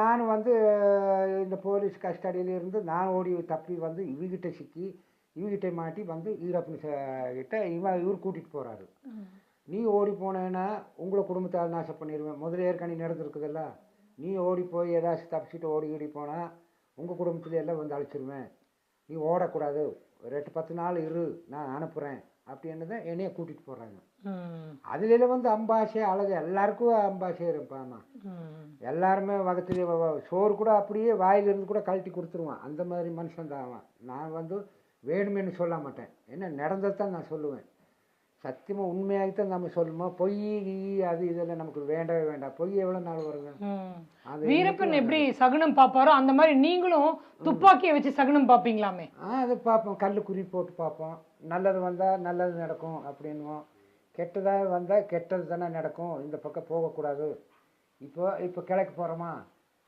நான் வந்து இந்த போலீஸ் கஸ்டடியில் இருந்து நான் ஓடி தப்பி வந்து இவகிட்ட சிக்கி இவகிட்ட மாட்டி வந்து ஈரப்பன் கிட்ட இவன் இவர் கூட்டிகிட்டு போகிறாரு நீ ஓடி போனேன்னா உங்களை குடும்பத்தை நாசம் பண்ணிடுவேன். முதல்ல ஏற்கனவே நடந்திருக்குதுல்ல. நீ ஓடி போய் ஏதாச்சும் தப்பிச்சுட்டு ஓடி ஓடி போனால் உங்கள் குடும்பத்தில் எல்லாம் வந்து அழைச்சிருவேன். நீ ஓடக்கூடாது. ஒரு எட்டு பத்து நாள் இரு. நான் அனுப்புகிறேன் அப்படின்னு தான் என்னைய கூட்டிகிட்டு போகிறாங்க அதுல வந்து அம்பாசை அழகு. எல்லாருக்கும் அம்பாசை இருப்பாமா ம். எல்லாருமே வகத்துல வ- வ- சோறு கூட அப்படியே வாயிலிருந்து கூட கழட்டி கொடுத்துருவான். அந்த மாதிரி மனுஷன் தான் அவன். நான் வந்து வேணுமேன்னு சொல்ல மாட்டேன். என்ன நடந்தது தான் நான் சொல்லுவேன். சத்தியமாக உண்மையாகத்தான் நம்ம சொல்லுமா பொய் கீ, அது இதெல்லாம் நமக்கு வேண்டவே வேண்டாம். பொய் எவ்வளோ நாள் வருங்க? வீரப்பன் எப்படி சகுனம் பாப்பாரோ அந்த மாதிரி நீங்களும் துப்பாக்கியை வச்சு சகுனம் பாப்பீங்களாமே. ஆ அது பார்ப்போம் கல் குறி போட்டு பார்ப்போம் நல்லது வந்தால் நல்லது நடக்கும் அப்படின்வோம் கெட்டதாக வந்தால் கெட்டது தானே நடக்கும். இந்த பக்கம் போகக்கூடாது. இப்போ இப்போ கிழக்கு போகிறோமா